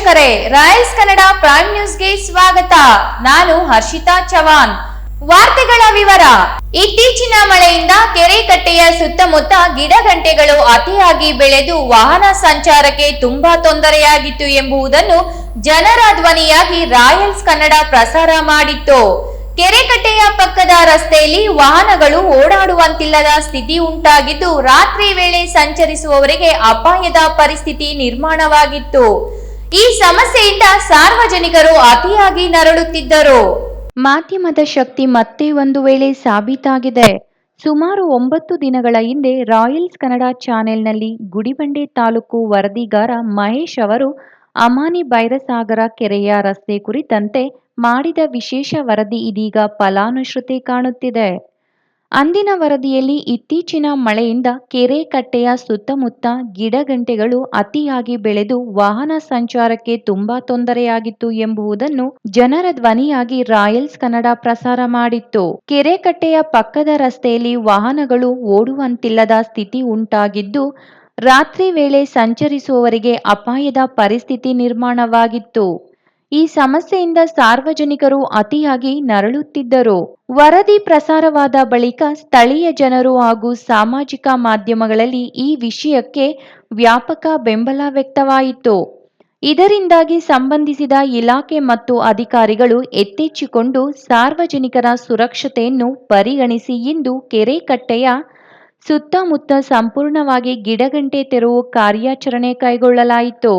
ವೀಕ್ಷಕರೇ, Royals Kannada prime ನ್ಯೂಸ್ಗೆ ಸ್ವಾಗತ. ನಾನು ಹರ್ಷಿತಾ ಚವಾನ್ ವಾರ್ತೆಗಳ ವಿವರ. ಇತ್ತೀಚಿನ ಮಳೆಯಿಂದ ಕೆರೆಕಟ್ಟೆಯ ಸುತ್ತಮುತ್ತ ಗಿಡಗಂಟೆಗಳು ಅತಿಯಾಗಿ ಬೆಳೆದು ವಾಹನ ಸಂಚಾರಕ್ಕೆ ತುಂಬಾ ತೊಂದರೆಯಾಗಿತ್ತು ಎಂಬುದನ್ನು ಜನರ ಧ್ವನಿಯಾಗಿ ರಾಯಲ್ಸ್ ಕನ್ನಡ ಪ್ರಸಾರ ಮಾಡಿತ್ತು. ಕೆರೆಕಟ್ಟೆಯ ಪಕ್ಕದ ರಸ್ತೆಯಲ್ಲಿ ವಾಹನಗಳು ಓಡಾಡುವಂತಿಲ್ಲದ ಸ್ಥಿತಿ ಉಂಟಾಗಿದ್ದು, ರಾತ್ರಿ ವೇಳೆ ಸಂಚರಿಸುವವರಿಗೆ ಅಪಾಯದ ಪರಿಸ್ಥಿತಿ ನಿರ್ಮಾಣವಾಗಿತ್ತು. ಈ ಸಮಸ್ಯೆಯಿಂದ ಸಾರ್ವಜನಿಕರು ಅತಿಯಾಗಿ ನರಳುತ್ತಿದ್ದರು. ಮಾಧ್ಯಮದ ಶಕ್ತಿ ಮತ್ತೆ ಒಂದು ವೇಳೆ ಸಾಬೀತಾಗಿದೆ. ಸುಮಾರು ಒಂಬತ್ತು ದಿನಗಳ ಹಿಂದೆ ರಾಯಲ್ಸ್ ಕನ್ನಡ ಚಾನೆಲ್ನಲ್ಲಿ ಗುಡಿಬಂಡೆ ತಾಲೂಕು ವರದಿಗಾರ ಮಹೇಶ್ ಅವರು ಅಮಾನಿ ಬೈರಸಾಗರ ಕೆರೆಯ ರಸ್ತೆ ಕುರಿತಂತೆ ಮಾಡಿದ ವಿಶೇಷ ವರದಿ ಇದೀಗ ಫಲಾನುಶ್ರುತಿ ಕಾಣುತ್ತಿದೆ. ಅಂದಿನ ವರದಿಯಲ್ಲಿ ಇತ್ತೀಚಿನ ಮಳೆಯಿಂದ ಕೆರೆ ಕಟ್ಟೆಯ ಸುತ್ತಮುತ್ತ ಗಿಡಗಂಟೆಗಳು ಅತಿಯಾಗಿ ಬೆಳೆದು ವಾಹನ ಸಂಚಾರಕ್ಕೆ ತುಂಬಾ ತೊಂದರೆಯಾಗಿತ್ತು ಎಂಬುದನ್ನು ಜನರ ಧ್ವನಿಯಾಗಿ ರಾಯಲ್ಸ್ ಕನ್ನಡ ಪ್ರಸಾರ ಮಾಡಿತ್ತು. ಕೆರೆ ಕಟ್ಟೆಯ ಪಕ್ಕದ ರಸ್ತೆಯಲ್ಲಿ ವಾಹನಗಳು ಓಡುವಂತಿಲ್ಲದ ಸ್ಥಿತಿ ಉಂಟಾಗಿದ್ದು, ರಾತ್ರಿ ವೇಳೆ ಸಂಚರಿಸುವವರಿಗೆ ಅಪಾಯದ ಪರಿಸ್ಥಿತಿ ನಿರ್ಮಾಣವಾಗಿತ್ತು. ಈ ಸಮಸ್ಯೆಯಿಂದ ಸಾರ್ವಜನಿಕರು ಅತಿಯಾಗಿ ನರಳುತ್ತಿದ್ದರು. ವರದಿ ಪ್ರಸಾರವಾದ ಬಳಿಕ ಸ್ಥಳೀಯ ಜನರು ಹಾಗೂ ಸಾಮಾಜಿಕ ಮಾಧ್ಯಮಗಳಲ್ಲಿ ಈ ವಿಷಯಕ್ಕೆ ವ್ಯಾಪಕ ಬೆಂಬಲ ವ್ಯಕ್ತವಾಯಿತು. ಇದರಿಂದಾಗಿ ಸಂಬಂಧಿಸಿದ ಇಲಾಖೆ ಮತ್ತು ಅಧಿಕಾರಿಗಳು ಎತ್ತೆಚ್ಚಿಕೊಂಡು ಸಾರ್ವಜನಿಕರ ಸುರಕ್ಷತೆಯನ್ನು ಪರಿಗಣಿಸಿ ಇಂದು ಕೆರೆಕಟ್ಟೆಯ ಸುತ್ತಮುತ್ತ ಸಂಪೂರ್ಣವಾಗಿ ಗಿಡಗಂಟೆ ತೆರವು ಕಾರ್ಯಾಚರಣೆ ಕೈಗೊಳ್ಳಲಾಯಿತು.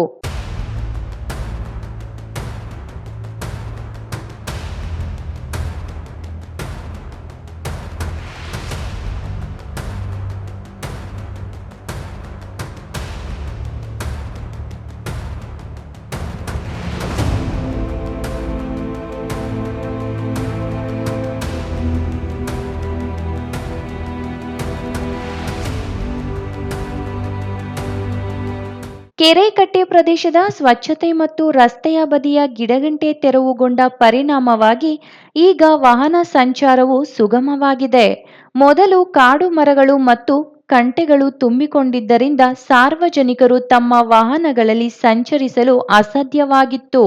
ಕೆರೆಕಟ್ಟೆ ಪ್ರದೇಶದ ಸ್ವಚ್ಛತೆ ಮತ್ತು ರಸ್ತೆಯ ಬದಿಯ ಗಿಡಗಂಟೆ ತೆರವುಗೊಂಡ ಪರಿಣಾಮವಾಗಿ ಈಗ ವಾಹನ ಸಂಚಾರವು ಸುಗಮವಾಗಿದೆ. ಮೊದಲು ಕಾಡು ಮರಗಳು ಮತ್ತು ಕಂಟೆಗಳು ತುಂಬಿಕೊಂಡಿದ್ದರಿಂದ ಸಾರ್ವಜನಿಕರು ತಮ್ಮ ವಾಹನಗಳಲ್ಲಿ ಸಂಚರಿಸಲು ಅಸಾಧ್ಯವಾಗಿತ್ತು.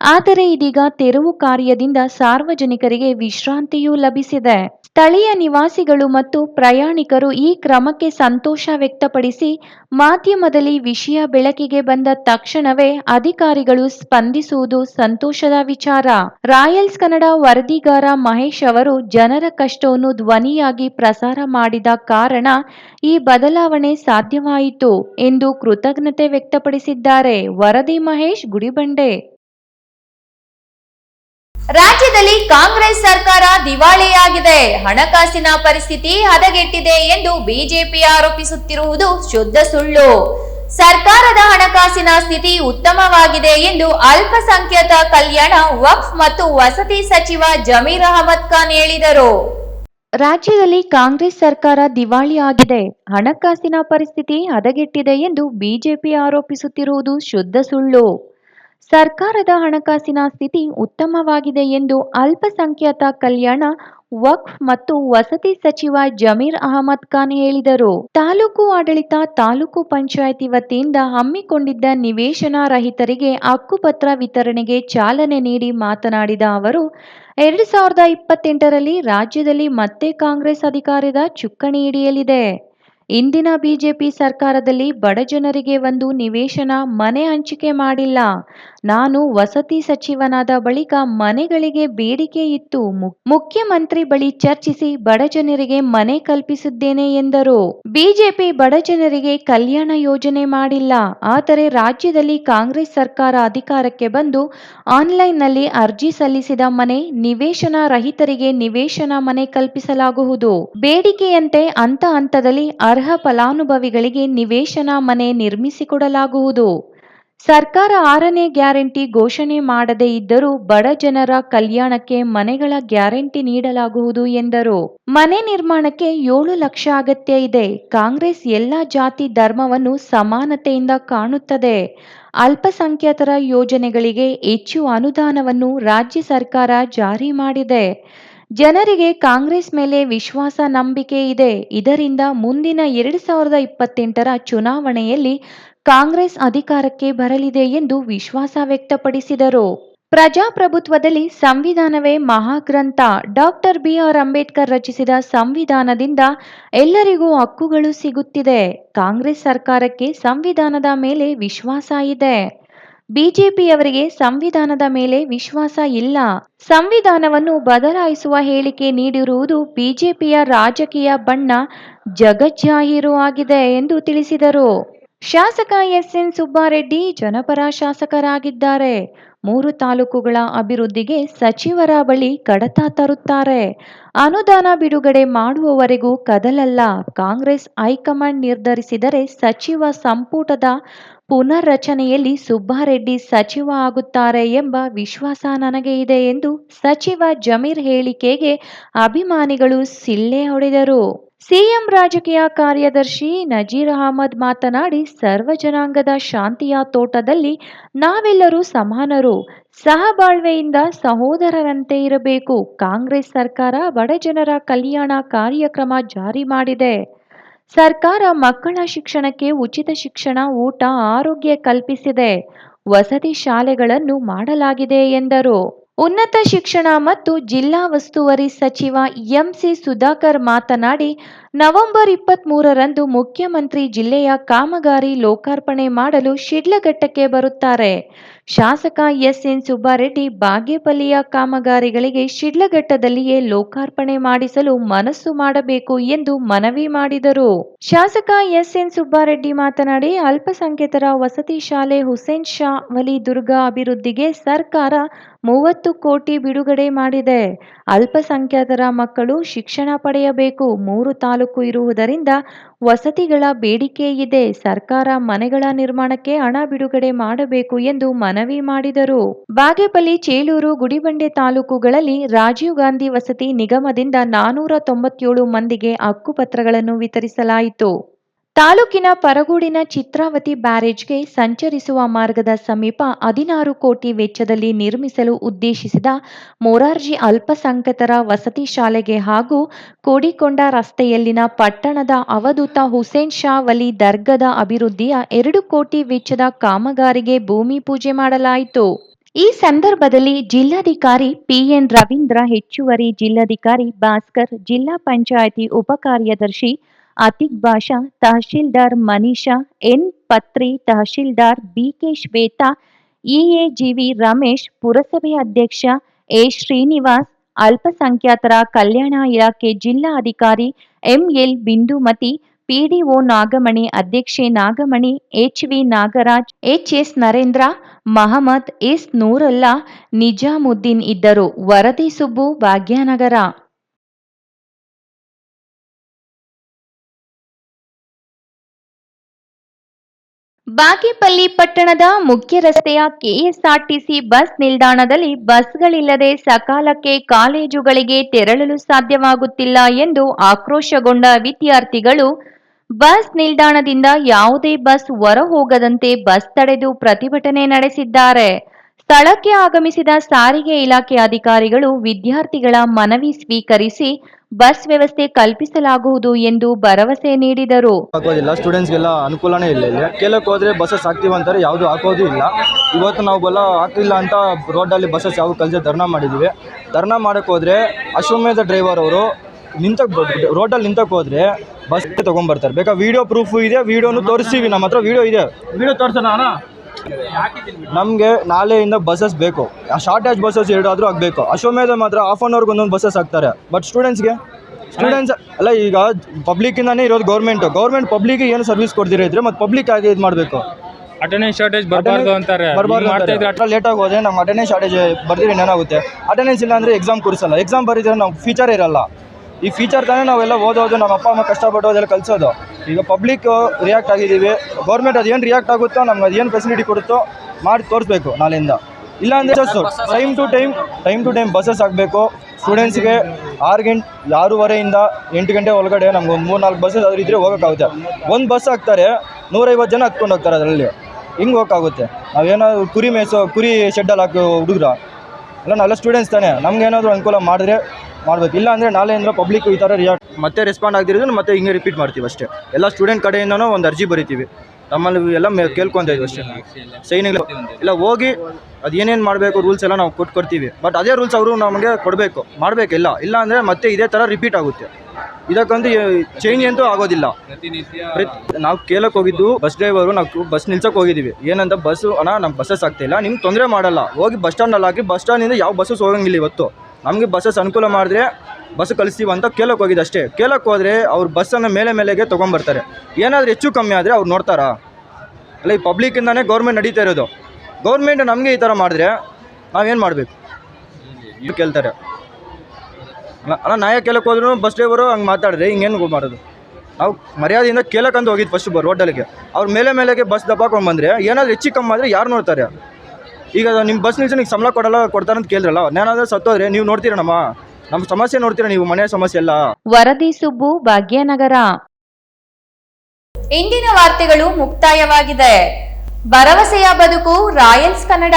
ಆದರೆ ಇದೀಗ ತೆರವು ಕಾರ್ಯದಿಂದ ಸಾರ್ವಜನಿಕರಿಗೆ ವಿಶ್ರಾಂತಿಯೂ ಲಭಿಸಿದೆ. ಸ್ಥಳೀಯ ನಿವಾಸಿಗಳು ಮತ್ತು ಪ್ರಯಾಣಿಕರು ಈ ಕ್ರಮಕ್ಕೆ ಸಂತೋಷ ವ್ಯಕ್ತಪಡಿಸಿ ಮಾಧ್ಯಮದಲ್ಲಿ ವಿಷಯ ಬೆಳಕಿಗೆ ಬಂದ ತಕ್ಷಣವೇ ಅಧಿಕಾರಿಗಳು ಸ್ಪಂದಿಸುವುದು ಸಂತೋಷದ ವಿಚಾರ. ರಾಯಲ್ಸ್ ಕನ್ನಡ ವರದಿಗಾರ ಮಹೇಶ್ ಅವರು ಜನರ ಕಷ್ಟವನ್ನು ಧ್ವನಿಯಾಗಿ ಪ್ರಸಾರ ಮಾಡಿದ ಕಾರಣ ಈ ಬದಲಾವಣೆ ಸಾಧ್ಯವಾಯಿತು ಎಂದು ಕೃತಜ್ಞತೆ ವ್ಯಕ್ತಪಡಿಸಿದ್ದಾರೆ. ವರದಿ ಮಹೇಶ್ ಗುಡಿಬಂಡೆ. ರಾಜ್ಯದಲ್ಲಿ ಕಾಂಗ್ರೆಸ್ ಸರ್ಕಾರ ದಿವಾಳಿಯಾಗಿದೆ. ಹಣಕಾಸಿನ ಪರಿಸ್ಥಿತಿ ಹದಗೆಟ್ಟಿದೆ ಎಂದು ಬಿಜೆಪಿ ಆರೋಪಿಸುತ್ತಿರುವುದು ಶುದ್ಧ ಸುಳ್ಳು. ಸರ್ಕಾರದ ಹಣಕಾಸಿನ ಸ್ಥಿತಿ ಉತ್ತಮವಾಗಿದೆ ಎಂದು ಅಲ್ಪಸಂಖ್ಯಾತ ಕಲ್ಯಾಣ, ವಕ್ಫ್ ಮತ್ತು ವಸತಿ ಸಚಿವ ಜಮೀರ್ ಅಹಮದ್ ಖಾನ್ ಹೇಳಿದರು. ರಾಜ್ಯದಲ್ಲಿ ಕಾಂಗ್ರೆಸ್ ಸರ್ಕಾರ ದಿವಾಳಿಯಾಗಿದೆ. ಹಣಕಾಸಿನ ಪರಿಸ್ಥಿತಿ ಹದಗೆಟ್ಟಿದೆ ಎಂದು ಬಿಜೆಪಿ ಆರೋಪಿಸುತ್ತಿರುವುದು ಶುದ್ಧ ಸುಳ್ಳು. ಸರ್ಕಾರದ ಹಣಕಾಸಿನ ಸ್ಥಿತಿ ಉತ್ತಮವಾಗಿದೆ ಎಂದು ಅಲ್ಪಸಂಖ್ಯಾತ ಕಲ್ಯಾಣ, ವಕ್ಫ್ ಮತ್ತು ವಸತಿ ಸಚಿವ ಜಮೀರ್ ಅಹಮದ್ ಖಾನ್ ಹೇಳಿದರು. ತಾಲೂಕು ಆಡಳಿತ ತಾಲೂಕು ಪಂಚಾಯಿತಿ ವತಿಯಿಂದ ಹಮ್ಮಿಕೊಂಡಿದ್ದ ನಿವೇಶನ ರಹಿತರಿಗೆ ಹಕ್ಕುಪತ್ರ ವಿತರಣೆಗೆ ಚಾಲನೆ ನೀಡಿ ಮಾತನಾಡಿದ ಅವರು, ಎರಡು ಸಾವಿರದ ಇಪ್ಪತ್ತೆಂಟರಲ್ಲಿ ರಾಜ್ಯದಲ್ಲಿ ಮತ್ತೆ ಕಾಂಗ್ರೆಸ್ ಅಧಿಕಾರದ ಚುಕ್ಕಾಣಿ ಹಿಡಿಯಲಿದೆ. ಇಂದಿನ ಬಿಜೆಪಿ ಸರ್ಕಾರದಲ್ಲಿ ಬಡ ಜನರಿಗೆ ಒಂದು ನಿವೇಶನ ಮನೆ ಹಂಚಿಕೆ ಮಾಡಿಲ್ಲ. ನಾನು ವಸತಿ ಸಚಿವನಾದ ಬಳಿಕ ಮನೆಗಳಿಗೆ ಬೇಡಿಕೆ ಇತ್ತು. ಮುಖ್ಯಮಂತ್ರಿ ಬಳಿ ಚರ್ಚಿಸಿ ಬಡ ಜನರಿಗೆ ಮನೆ ಕಲ್ಪಿಸಿದ್ದೇನೆ ಎಂದರು. ಬಿಜೆಪಿ ಬಡ ಜನರಿಗೆ ಕಲ್ಯಾಣ ಯೋಜನೆ ಮಾಡಿಲ್ಲ. ಆದರೆ ರಾಜ್ಯದಲ್ಲಿ ಕಾಂಗ್ರೆಸ್ ಸರ್ಕಾರ ಅಧಿಕಾರಕ್ಕೆ ಬಂದು ಆನ್ಲೈನ್ನಲ್ಲಿ ಅರ್ಜಿ ಸಲ್ಲಿಸಿದ ಮನೆ ನಿವೇಶನ ರಹಿತರಿಗೆ ನಿವೇಶನ ಮನೆ ಕಲ್ಪಿಸಲಾಗುವುದು. ಬೇಡಿಕೆಯಂತೆ ಹಂತ ಹಂತದಲ್ಲಿ ಅರ್ಹ ಫಲಾನುಭವಿಗಳಿಗೆ ನಿವೇಶನ ಮನೆ ನಿರ್ಮಿಸಿಕೊಡಲಾಗುವುದು. ಸರ್ಕಾರ ಆರನೇ ಗ್ಯಾರಂಟಿ ಘೋಷಣೆ ಮಾಡದೇ ಇದ್ದರೂ ಬಡ ಜನರ ಕಲ್ಯಾಣಕ್ಕೆ ಮನೆಗಳ ಗ್ಯಾರಂಟಿ ನೀಡಲಾಗುವುದು ಎಂದರು. ಮನೆ ನಿರ್ಮಾಣಕ್ಕೆ ಏಳು ಲಕ್ಷ ಅಗತ್ಯ ಇದೆ. ಕಾಂಗ್ರೆಸ್ ಎಲ್ಲ ಜಾತಿ ಧರ್ಮವನ್ನು ಸಮಾನತೆಯಿಂದ ಕಾಣುತ್ತದೆ. ಅಲ್ಪಸಂಖ್ಯಾತರ ಯೋಜನೆಗಳಿಗೆ ಹೆಚ್ಚು ಅನುದಾನವನ್ನು ರಾಜ್ಯ ಸರ್ಕಾರ ಜಾರಿ ಮಾಡಿದೆ. ಜನರಿಗೆ ಕಾಂಗ್ರೆಸ್ ಮೇಲೆ ವಿಶ್ವಾಸ ನಂಬಿಕೆ ಇದೆ. ಇದರಿಂದ ಮುಂದಿನ ಎರಡು ಸಾವಿರದ ಇಪ್ಪತ್ತೆಂಟರ ಚುನಾವಣೆಯಲ್ಲಿ ಕಾಂಗ್ರೆಸ್ ಅಧಿಕಾರಕ್ಕೆ ಬರಲಿದೆ ಎಂದು ವಿಶ್ವಾಸ ವ್ಯಕ್ತಪಡಿಸಿದರು. ಪ್ರಜಾಪ್ರಭುತ್ವದಲ್ಲಿ ಸಂವಿಧಾನವೇ ಮಹಾಗ್ರಂಥ. ಡಾಕ್ಟರ್ ಬಿಆರ್ ಅಂಬೇಡ್ಕರ್ ರಚಿಸಿದ ಸಂವಿಧಾನದಿಂದ ಎಲ್ಲರಿಗೂ ಹಕ್ಕುಗಳು ಸಿಗುತ್ತಿದೆ. ಕಾಂಗ್ರೆಸ್ ಸರ್ಕಾರಕ್ಕೆ ಸಂವಿಧಾನದ ಮೇಲೆ ವಿಶ್ವಾಸ ಇದೆ. ಬಿಜೆಪಿಯವರಿಗೆ ಸಂವಿಧಾನದ ಮೇಲೆ ವಿಶ್ವಾಸ ಇಲ್ಲ. ಸಂವಿಧಾನವನ್ನು ಬದಲಾಯಿಸುವ ಹೇಳಿಕೆ ನೀಡಿರುವುದು ಬಿಜೆಪಿಯ ರಾಜಕೀಯ ಬಣ್ಣ ಜಗಜ್ಜಾಹೀರು ಆಗಿದೆ ಎಂದು ತಿಳಿಸಿದರು. ಶಾಸಕ ಎಸ್ಎನ್ ಸುಬ್ಬಾರೆಡ್ಡಿ ಜನಪರ ಶಾಸಕರಾಗಿದ್ದಾರೆ. ಮೂರು ತಾಲೂಕುಗಳ ಅಭಿವೃದ್ಧಿಗೆ ಸಚಿವರ ಬಳಿ ಕಡತ ತರುತ್ತಾರೆ. ಅನುದಾನ ಬಿಡುಗಡೆ ಮಾಡುವವರೆಗೂ ಕದಲಲ್ಲ. ಕಾಂಗ್ರೆಸ್ ಹೈಕಮಾಂಡ್ ನಿರ್ಧರಿಸಿದರೆ ಸಚಿವ ಸಂಪುಟದ ಪುನರ್ರಚನೆಯಲ್ಲಿ ಸುಬ್ಬಾರೆಡ್ಡಿ ಸಚಿವ ಆಗುತ್ತಾರೆ ಎಂಬ ವಿಶ್ವಾಸ ನನಗೆ ಇದೆ ಎಂದು ಸಚಿವ ಜಮೀರ್ ಹೇಳಿಕೆಗೆ ಅಭಿಮಾನಿಗಳು ಸಿಳ್ಳೆ ಹೊಡೆದರು. ಸಿಎಂ ರಾಜಕೀಯ ಕಾರ್ಯದರ್ಶಿ ನಜೀರ್ ಅಹಮದ್ ಮಾತನಾಡಿ, ಸರ್ವ ಜನಾಂಗದ ಶಾಂತಿಯ ತೋಟದಲ್ಲಿ ನಾವೆಲ್ಲರೂ ಸಮಾನರು. ಸಹಬಾಳ್ವೆಯಿಂದ ಸಹೋದರರಂತೆ ಇರಬೇಕು. ಕಾಂಗ್ರೆಸ್ ಸರ್ಕಾರ ಬಡಜನರ ಕಲ್ಯಾಣ ಕಾರ್ಯಕ್ರಮ ಜಾರಿ ಮಾಡಿದೆ. ಸರ್ಕಾರ ಮಕ್ಕಳ ಶಿಕ್ಷಣಕ್ಕೆ ಉಚಿತ ಶಿಕ್ಷಣ, ಊಟ, ಆರೋಗ್ಯ ಕಲ್ಪಿಸಿದೆ. ವಸತಿ ಶಾಲೆಗಳನ್ನು ಮಾಡಲಾಗಿದೆ ಎಂದರು. ಉನ್ನತ ಶಿಕ್ಷಣ ಮತ್ತು ಜಿಲ್ಲಾ ಉಸ್ತುವಾರಿ ಸಚಿವ ಎಂಸಿ ಸುಧಾಕರ್ ಮಾತನಾಡಿ, ನವೆಂಬರ್ ಇಪ್ಪತ್ತ್ ಮೂರರಂದು ಮುಖ್ಯಮಂತ್ರಿ ಜಿಲ್ಲೆಯ ಕಾಮಗಾರಿ ಲೋಕಾರ್ಪಣೆ ಮಾಡಲು ಶಿಡ್ಲಘಟ್ಟಕ್ಕೆ ಬರುತ್ತಾರೆ. ಶಾಸಕ ಎಸ್ಎನ್ ಸುಬ್ಬಾರೆಡ್ಡಿ ಬಾಗೇಪಲ್ಲಿಯ ಕಾಮಗಾರಿಗಳಿಗೆ ಶಿಡ್ಲಘಟ್ಟದಲ್ಲಿಯೇ ಲೋಕಾರ್ಪಣೆ ಮಾಡಿಸಲು ಮನಸ್ಸು ಮಾಡಬೇಕು ಎಂದು ಮನವಿ ಮಾಡಿದರು. ಶಾಸಕ ಎಸ್ಎನ್ ಸುಬ್ಬಾರೆಡ್ಡಿ ಮಾತನಾಡಿ, ಅಲ್ಪಸಂಖ್ಯಾತರ ವಸತಿ ಶಾಲೆ ಹುಸೇನ್ ಶಾ ವಲಿ ದುರ್ಗ ಅಭಿವೃದ್ಧಿಗೆ ಸರ್ಕಾರ ಮೂವತ್ತು ಕೋಟಿ ಬಿಡುಗಡೆ ಮಾಡಿದೆ. ಅಲ್ಪಸಂಖ್ಯಾತರ ಮಕ್ಕಳು ಶಿಕ್ಷಣ ಪಡೆಯಬೇಕು. ಮೂರು ತಾಲೂಕು ಇರುವುದರಿಂದ ವಸತಿಗಳ ಬೇಡಿಕೆ ಇದೆ. ಸರ್ಕಾರ ಮನೆಗಳ ನಿರ್ಮಾಣಕ್ಕೆ ಹಣ ಬಿಡುಗಡೆ ಮಾಡಬೇಕು ಎಂದು ಮನವಿ ಮಾಡಿದರು. ಬಾಗೇಪಲ್ಲಿ, ಚೇಲೂರು, ಗುಡಿಬಂಡೆ ತಾಲೂಕುಗಳಲ್ಲಿ ರಾಜೀವ್ ಗಾಂಧಿ ವಸತಿ ನಿಗಮದಿಂದ ನಾನೂರ ತೊಂಬತ್ತೇಳು ಮಂದಿಗೆ ಹಕ್ಕುಪತ್ರಗಳನ್ನು ವಿತರಿಸಲಾಯಿತು. ತಾಲೂಕಿನ ಪರಗೂಡಿನ ಚಿತ್ರಾವತಿ ಬ್ಯಾರೇಜ್ಗೆ ಸಂಚರಿಸುವ ಮಾರ್ಗದ ಸಮೀಪ ಹದಿನಾರು ಕೋಟಿ ವೆಚ್ಚದಲ್ಲಿ ನಿರ್ಮಿಸಲು ಉದ್ದೇಶಿಸಿದ ಮೊರಾರ್ಜಿ ಅಲ್ಪಸಂಖ್ಯಾತರ ವಸತಿ ಶಾಲೆಗೆ ಹಾಗೂ ಕೋಡಿಕೊಂಡ ರಸ್ತೆಯಲ್ಲಿನ ಪಟ್ಟಣದ ಅವಧೂತ ಹುಸೇನ್ ಶಾ ವಲಿ ದರ್ಗದ ಅಭಿವೃದ್ಧಿಯ ಎರಡು ಕೋಟಿ ವೆಚ್ಚದ ಕಾಮಗಾರಿಗೆ ಭೂಮಿ ಪೂಜೆ ಮಾಡಲಾಯಿತು. ಈ ಸಂದರ್ಭದಲ್ಲಿ ಜಿಲ್ಲಾಧಿಕಾರಿ ಪಿಎನ್ ರವೀಂದ್ರ ಹೆಚ್ಚುವರಿ ಜಿಲ್ಲಾಧಿಕಾರಿ ಭಾಸ್ಕರ್, ಜಿಲ್ಲಾ panchayat ಉಪಕಾರ್ಯದರ್ಶಿ Atiq Basha tahsildar Manisha N Patri tahsildar BK Shweta EAGV Ramesh, ಪುರಸಭೆ ಅಧ್ಯಕ್ಷ ಎ ಶ್ರೀನಿವಾಸ್, ಅಲ್ಪಸಂಖ್ಯಾತರ ಕಲ್ಯಾಣ ಇಲಾಖೆ ಜಿಲ್ಲಾ ಅಧಿಕಾರಿ ಎಂಎಲ್ ಬಿಂದುಮತಿ ಪಿಡಿಒ ನಾಗಮಣಿ ಅಧ್ಯಕ್ಷೆ Nagamani HV Nagaraj HS Narendra, Mohammed S Noorulla Nizamuddin ಇದ್ದರು. ವರದಿ ಸುಬ್ಬು, ಭಾಗ್ಯನಗರ. ಬಾಗೇಪಲ್ಲಿ ಪಟ್ಟಣದ ಮುಖ್ಯ ರಸ್ತೆಯ ಕೆಎಸ್ಆರ್ಟಿಸಿ ಬಸ್ ನಿಲ್ದಾಣದಲ್ಲಿ ಬಸ್ಗಳಿಲ್ಲದೆ ಸಕಾಲಕ್ಕೆ ಕಾಲೇಜುಗಳಿಗೆ ತೆರಳಲು ಸಾಧ್ಯವಾಗುತ್ತಿಲ್ಲ ಎಂದು ಆಕ್ರೋಶಗೊಂಡ ವಿದ್ಯಾರ್ಥಿಗಳು, ಬಸ್ ನಿಲ್ದಾಣದಿಂದ ಯಾವುದೇ ಬಸ್ ಹೊರ ಹೋಗದಂತೆ ಬಸ್ ತಡೆದು ಪ್ರತಿಭಟನೆ ನಡೆಸಿದ್ದಾರೆ. ಸ್ಥಳಕ್ಕೆ ಆಗಮಿಸಿದ ಸಾರಿಗೆ ಇಲಾಖೆ ಅಧಿಕಾರಿಗಳು ವಿದ್ಯಾರ್ಥಿಗಳ ಮನವಿ ಸ್ವೀಕರಿಸಿ ಬಸ್ ವ್ಯವಸ್ಥೆ ಕಲ್ಪಿಸಲಾಗುವುದು ಎಂದು ಭರವಸೆ ನೀಡಿದರು. ಹಾಕೋದಿಲ್ಲ ಸ್ಟೂಡೆಂಟ್ಸ್ಗೆಲ್ಲ ಅನುಕೂಲನೇ ಇಲ್ಲ ಇಲ್ಲಿ. ಕೆಲಕ್ಕೆ ಹೋದ್ರೆ ಬಸ್ಸಸ್ ಹಾಕ್ತೀವಿ ಅಂತಾರೆ ಯಾವುದು ಹಾಕೋದು ಇಲ್ಲ. ಇವತ್ತು ನಾವು ಬಲ ಹಾಕಿಲ್ಲ ಅಂತ ರೋಡಲ್ಲಿ ಬಸ್ಸಸ್ ಯಾವ ಕಲ್ಸೆ ಧರ್ನಾ ಮಾಡಿದ್ವಿ. ಧರ್ನಾ ಮಾಡೋಕ್ಕೆ ಹೋದ್ರೆ ಅಶ್ವಮೇಧ ಡ್ರೈವರ್ ಅವರು ನಿಂತ ರೋಡಲ್ಲಿ ನಿಂತಕ್ಕೆ ಹೋದ್ರೆ ಬಸ್ ತಗೊಂಡ್ಬರ್ತಾರೆ ಬೇಕಾ ವಿಡಿಯೋ ಪ್ರೂಫ್ ಇದೆ ವಿಡಿಯೋನು ತೋರಿಸ್ತೀವಿ ನಮ್ಮ ಹತ್ರ ವಿಡಿಯೋ ಇದೆ. ವಿಡಿಯೋ ತೋರಿಸೋಣ ನಮಗೆ ನಾಳೆಯಿಂದ ಬಸ್ಸಸ್ ಬೇಕು. ಶಾರ್ಟೇಜ್ ಬಸ್ಸಸ್ ಎರಡಾದರೂ ಆಗಬೇಕು. ಅಶ್ವಮೇಧ ಮಾತ್ರ ಹಾಫ್ ಆನ್ ಅವರ್ಗೆ ಒಂದೊಂದು ಬಸ್ಸಸ್ ಹಾಕ್ತಾರೆ ಬಟ್ ಸ್ಟೂಡೆಂಟ್ಸ್ಗೆ ಸ್ಟೂಡೆಂಟ್ಸ್ ಅಲ್ಲ ಈಗ ಪಬ್ಲಿಕ್ಕಿಂದಾನೇ ಇರೋದು ಗೌರ್ಮೆಂಟು ಗೌರ್ಮೆಂಟ್ ಪಬ್ಲಿಕ್ಗೆ ಏನು ಸರ್ವಿಸ್ ಕೊಡ್ದಿರ ಇದ್ರೆ ಮತ್ತು ಪಬ್ಲಿಕ್ ಆಗಿ ಇದು ಮಾಡಬೇಕು. ಅಟೆಂಡೆನ್ಸ್ ಶಾರ್ಟೇಜ್ ಬರಬಾರ್ದು ಅಂತಾರೆ. ಬರಬಾರ್ದು ಮಾಡ್ತಾ ಇದ್ರೆ ಅಟ್ರಾ ಲೇಟ್ ಆಗಿ ಹೋದ್ರೆ ನಾವು ಅಟೆಂಡೆನ್ಸ್ ಶಾರ್ಟೇಜ್ ಬರ್ತೀವಿ ಏನಾಗುತ್ತೆ ಅಟೆಂಡೆನ್ಸ್ ಇಲ್ಲ ಅಂದರೆ ಎಕ್ಸಾಮ್ ಕೊಡಿಸಲ್ಲ. ಎಕ್ಸಾಮ್ ಬರೀದ್ರೆ ನಾವು ಫೀಚರ್ ಇರಲ್ಲ. ಈ ಫೀಚರ್ ತಾನೇ ನಾವೆಲ್ಲ ಓದೋದು ನಮ್ಮ ಅಪ್ಪ ಅಮ್ಮ ಕಷ್ಟಪಟ್ಟು ಅದೆಲ್ಲ ಕಲಿಸೋದು. ಈಗ ಪಬ್ಲಿಕ್ ರಿಯಾಕ್ಟ್ ಆಗಿದ್ದೀವಿ. ಗೌರ್ಮೆಂಟ್ ಅದೇನು ರಿಯಾಕ್ಟ್ ಆಗುತ್ತೋ ನಮ್ಗೆ ಅದೇನು ಫೆಸಿಲಿಟಿ ಕೊಡುತ್ತೋ ಮಾಡಿ ತೋರಿಸ್ಬೇಕು ನಾಳೆಯಿಂದ. ಇಲ್ಲ ಅಂದರೆ time to time time to time buses ಆಗಬೇಕು ಸ್ಟೂಡೆಂಟ್ಸ್ಗೆ ಆರು ಗಂಟೆ ಆರೂವರೆಯಿಂದ ಎಂಟು ಗಂಟೆ ಒಳಗಡೆ ನಮ್ಗೆ ಒಂದು ಮೂರು ನಾಲ್ಕು ಬಸ್ಸಸ್ ಅದ್ರ ಇದ್ರೆ ಹೋಗೋಕ್ಕಾಗುತ್ತೆ. ಒಂದು ಬಸ್ ಹಾಕ್ತಾರೆ ನೂರೈವತ್ತು ಜನ ಹತ್ಕೊಂಡು ಹೋಗ್ತಾರೆ ಅದರಲ್ಲಿ. ಹಿಂಗೆ ಹೋಗೋಕ್ಕಾಗುತ್ತೆ. ನಾವೇನಾದ್ರು ಕುರಿ ಮೇಯಿಸೋ ಕುರಿ ಶೆಡ್ಡಲ್ಲಿ ಹಾಕೋ ಹುಡುಗ್ರ. ಅಲ್ಲ ನಾವೆಲ್ಲ ಸ್ಟೂಡೆಂಟ್ಸ್ ತಾನೇ. ನಮ್ಗೆ ಏನಾದರೂ ಅನುಕೂಲ ಮಾಡಿದ್ರೆ ಮಾಡ್ಬೇಕು. ಇಲ್ಲ ಅಂದರೆ ನಾಳೆಯಿಂದ ಪಬ್ಲಿಕ್ ಈ ಥರ ರಿಯಾಕ್ಟ್ ಮತ್ತೆ ರೆಸ್ಪಾಂಡ್ ಆಗದಿರೋದು ಮತ್ತೆ ಹಿಂಗೆ ರಿಪೀಟ್ ಮಾಡ್ತೀವಿ ಅಷ್ಟೇ. ಎಲ್ಲ ಸ್ಟೂಡೆಂಟ್ ಕಡೆಯಿಂದನೂ ಒಂದು ಅರ್ಜಿ ಬರಿತೀವಿ. ನಮ್ಮಲ್ಲಿ ಎಲ್ಲ ಮೇ ಇದ್ವಿ ಅಷ್ಟೇ. ಸೈನಿಂಗ್ ಇಲ್ಲ, ಹೋಗಿ ಅದು ಏನೇನು ಮಾಡಬೇಕು ರೂಲ್ಸ್ ಎಲ್ಲ ನಾವು ಕೊಟ್ಟು ಕೊಡ್ತೀವಿ. ಬಟ್ ಅದೇ ರೂಲ್ಸ್ ಅವರು ನಮಗೆ ಕೊಡಬೇಕು. ಮಾಡಬೇಕಿಲ್ಲ ಇಲ್ಲ. ಅಂದರೆ ಮತ್ತೆ ಇದೇ ಥರ ರಿಪೀಟ್ ಆಗುತ್ತೆ. ಇದಕ್ಕಂತೂ ಚೇಂಜ್ ಅಂತೂ ಆಗೋದಿಲ್ಲ. ನಾವು ಕೇಳಕ್ಕೆ ಹೋಗಿದ್ದು ಬಸ್ ಡ್ರೈವರು ನಾವು ಬಸ್ ನಿಲ್ಸಕ್ಕೆ ಹೋಗಿದ್ದೀವಿ. ಏನಂತ ಬಸ್ಸು ಅಣ್ಣ ನಮ್ಮ ಬಸ್ಸಸ್ ಆಗ್ತಿಲ್ಲ ನಿಮ್ಗೆ ತೊಂದರೆ ಮಾಡಲ್ಲ. ಹೋಗಿ ಬಸ್ ಸ್ಟ್ಯಾಂಡಲ್ಲಿ ಹಾಕಿ ಬಸ್ ಸ್ಟ್ಯಾಂಡಿಂದ ಯಾವ ಬಸ್ಸಸ್ ಹೋಗಂಗಿಲ್ಲ ಇವತ್ತು. ನಮಗೆ ಬಸ್ಸಸ್ ಅನುಕೂಲ ಮಾಡಿದ್ರೆ ಬಸ್ ಕಳಿಸ್ತೀವಿ ಅಂತ ಕೇಳೋಕೆ ಹೋಗಿದ್ದು ಅಷ್ಟೇ. ಕೇಳಕ್ಕೆ ಹೋದರೆ ಅವ್ರು ಬಸ್ಸನ್ನು ಮೇಲೆ ಮೇಲೆಗೆ ತೊಗೊಂಬರ್ತಾರೆ. ಏನಾದರೂ ಹೆಚ್ಚು ಕಮ್ಮಿ ಆದರೆ ಅವ್ರು ನೋಡ್ತಾರಾ? ಅಲ್ಲ ಈ ಪಬ್ಲಿಕ್ಕಿಂದನೇ ಗೌರ್ಮೆಂಟ್ ನಡೀತಾ ಇರೋದು. ಗೌರ್ಮೆಂಟ್ ನಮಗೆ ಈ ಥರ ಮಾಡಿದ್ರೆ ನಾವೇನು ಮಾಡಬೇಕು? ಇದು ಕೇಳ್ತಾರೆ. ಅಲ್ಲ ಅಲ್ಲ ನ್ಯಾಯ ಕೇಳಕ್ಕೆ ಹೋದ್ರು ಬಸ್ ಡ್ರೈವರು ಹಂಗೆ ಮಾತಾಡಿದ್ರೆ ಹಿಂಗೇನು ಮಾಡೋದು? ನಾವು ಮರ್ಯಾದೆಯಿಂದ ಕೇಳಕ್ಕಂತ ಹೋಗಿದ್ದು ಫಸ್ಟ್ ಬರ್ ರೋಡಲ್ಲಿಗೆ ಅವ್ರು ಮೇಲೆ ಮೇಲೆಗೆ ಬಸ್ ದಬ್ಬಾಕೊಂಡು ಬಂದರೆ ಏನಾದರೂ ಹೆಚ್ಚು ಕಮ್ಮಿ ಆದರೆ ಯಾರು ನೋಡ್ತಾರೆ? ಈಗ ನಿಮ್ಮ ಬಸ್ ನಿಲ್ಸಿ ನಿಮ್ಗೆ ಸಂಬಳ ಕೊಡಲ್ಲ ಕೊಡ್ತಾರಂತ ಅಂತ ಕೇಳಿದ್ರಲ್ಲ ನಾನಾದ್ರೆ ಸತ್ತೋದ್ರೆ ನೀವು ನೋಡ್ತೀರಾ ನಮ್ಮ ಸಮಸ್ಯೆ ನೋಡ್ತೀರಾ ನೀವು ಮನೆ ಸಮಸ್ಯೆ ಎಲ್ಲ? ವರದಿ ಸುಬ್ಬು ಭಾಗ್ಯನಗರ. ಇಂದಿನ ವಾರ್ತೆಗಳು ಮುಕ್ತಾಯವಾಗಿದೆ. ಭರವಸೆಯ ಬದುಕು ರಾಯಲ್ಸ್ ಕನ್ನಡ.